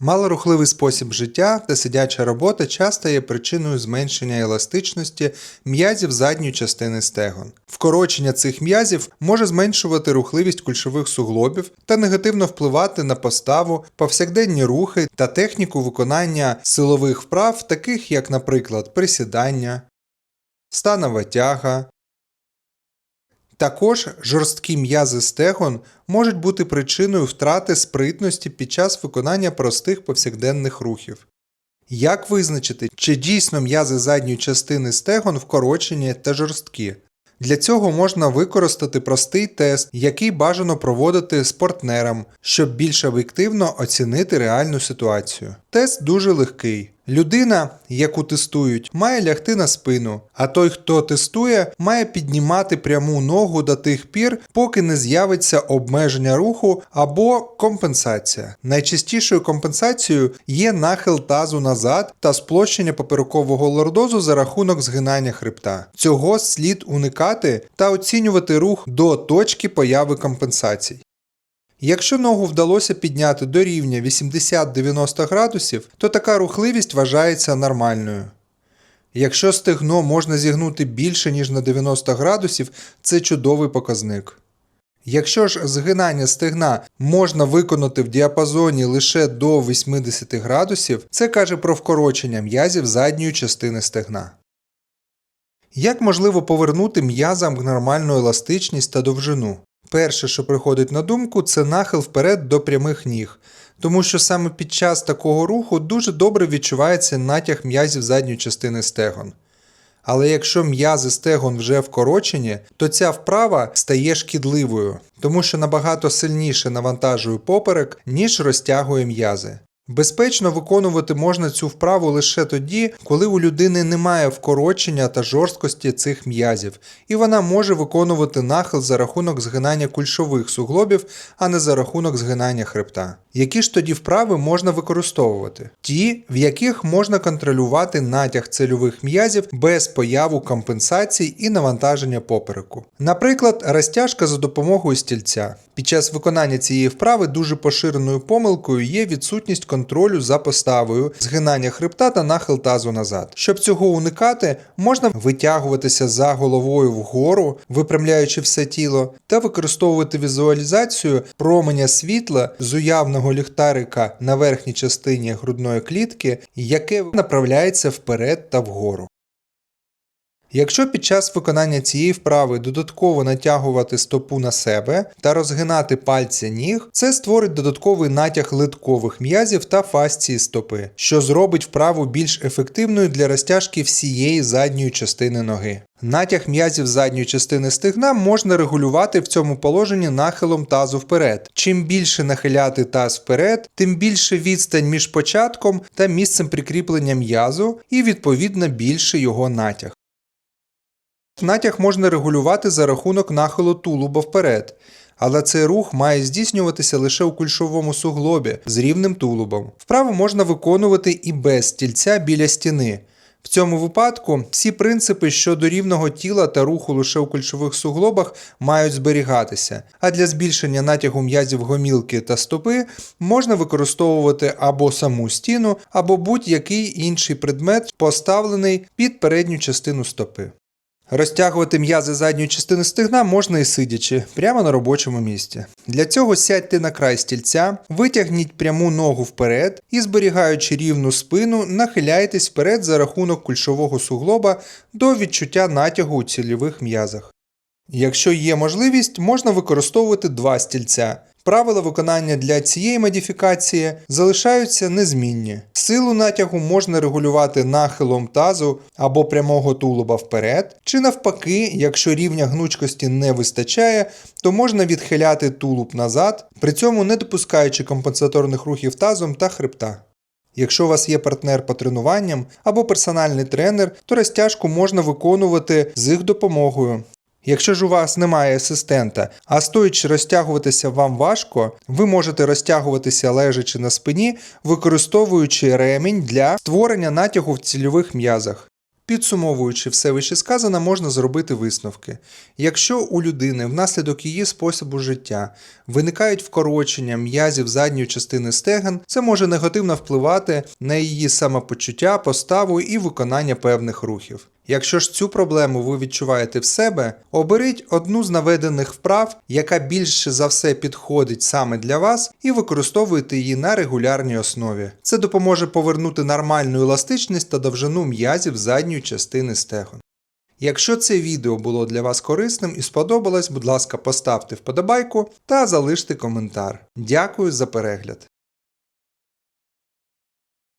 Малорухливий спосіб життя та сидяча робота часто є причиною зменшення еластичності м'язів задньої частини стегон. Вкорочення цих м'язів може зменшувати рухливість кульшових суглобів та негативно впливати на поставу, повсякденні рухи та техніку виконання силових вправ, таких як, наприклад, присідання, станова тяга. Також жорсткі м'язи стегон можуть бути причиною втрати спритності під час виконання простих повсякденних рухів. Як визначити, чи дійсно м'язи задньої частини стегон вкорочені та жорсткі? Для цього можна використати простий тест, який бажано проводити з партнером, щоб більш об'єктивно оцінити реальну ситуацію. Тест дуже легкий. Людина, яку тестують, має лягти на спину, а той, хто тестує, має піднімати пряму ногу до тих пір, поки не з'явиться обмеження руху або компенсація. Найчастішою компенсацією є нахил тазу назад та сплощення поперекового лордозу за рахунок згинання хребта. Цього слід уникати та оцінювати рух до точки появи компенсацій. Якщо ногу вдалося підняти до рівня 80-90 градусів, то така рухливість вважається нормальною. Якщо стегно можна зігнути більше, ніж на 90 градусів, це чудовий показник. Якщо ж згинання стегна можна виконати в діапазоні лише до 80 градусів, це каже про вкорочення м'язів задньої частини стегна. Як можливо повернути м'язам нормальну еластичність та довжину? Перше, що приходить на думку, це нахил вперед до прямих ніг, тому що саме під час такого руху дуже добре відчувається натяг м'язів задньої частини стегон. Але якщо м'язи стегон вже вкорочені, то ця вправа стає шкідливою, тому що набагато сильніше навантажує поперек, ніж розтягує м'язи. Безпечно виконувати можна цю вправу лише тоді, коли у людини немає вкорочення та жорсткості цих м'язів, і вона може виконувати нахил за рахунок згинання кульшових суглобів, а не за рахунок згинання хребта. Які ж тоді вправи можна використовувати? Ті, в яких можна контролювати натяг цельових м'язів без появу компенсацій і навантаження попереку. Наприклад, розтяжка за допомогою стільця. Під час виконання цієї вправи дуже поширеною помилкою є відсутність контролю за поставою, згинання хребта та нахил тазу назад. Щоб цього уникати, можна витягуватися за головою вгору, випрямляючи все тіло, та використовувати візуалізацію променя світла з уявного ліхтарика на верхній частині грудної клітки, яке направляється вперед та вгору. Якщо під час виконання цієї вправи додатково натягувати стопу на себе та розгинати пальці ніг, це створить додатковий натяг литкових м'язів та фасції стопи, що зробить вправу більш ефективною для розтяжки всієї задньої частини ноги. Натяг м'язів задньої частини стегна можна регулювати в цьому положенні нахилом тазу вперед. Чим більше нахиляти таз вперед, тим більше відстань між початком та місцем прикріплення м'язу і відповідно більше його натяг. Натяг можна регулювати за рахунок нахилу тулуба вперед, але цей рух має здійснюватися лише у кульшовому суглобі з рівним тулубом. Вправу можна виконувати і без стільця біля стіни. В цьому випадку всі принципи щодо рівного тіла та руху лише у кульшових суглобах мають зберігатися, а для збільшення натягу м'язів гомілки та стопи можна використовувати або саму стіну, або будь-який інший предмет, поставлений під передню частину стопи. Розтягувати м'язи задньої частини стегна можна і сидячи, прямо на робочому місці. Для цього сядьте на край стільця, витягніть пряму ногу вперед і, зберігаючи рівну спину, нахиляйтесь вперед за рахунок кульшового суглоба до відчуття натягу у цільових м'язах. Якщо є можливість, можна використовувати два стільця. Правила виконання для цієї модифікації залишаються незмінні. Силу натягу можна регулювати нахилом тазу або прямого тулуба вперед, чи навпаки, якщо рівня гнучкості не вистачає, то можна відхиляти тулуб назад, при цьому не допускаючи компенсаторних рухів тазом та хребта. Якщо у вас є партнер по тренуванням або персональний тренер, то розтяжку можна виконувати з їх допомогою. Якщо ж у вас немає асистента, а стоячи розтягуватися вам важко, ви можете розтягуватися лежачи на спині, використовуючи ремінь для створення натягу в цільових м'язах. Підсумовуючи все вищесказане, можна зробити висновки. Якщо у людини внаслідок її способу життя виникають вкорочення м'язів задньої частини стегон, це може негативно впливати на її самопочуття, поставу і виконання певних рухів. Якщо ж цю проблему ви відчуваєте в себе, оберіть одну з наведених вправ, яка більше за все підходить саме для вас, і використовуйте її на регулярній основі. Це допоможе повернути нормальну еластичність та довжину м'язів задньої частини стегон. Якщо це відео було для вас корисним і сподобалось, будь ласка, поставте вподобайку та залиште коментар. Дякую за перегляд.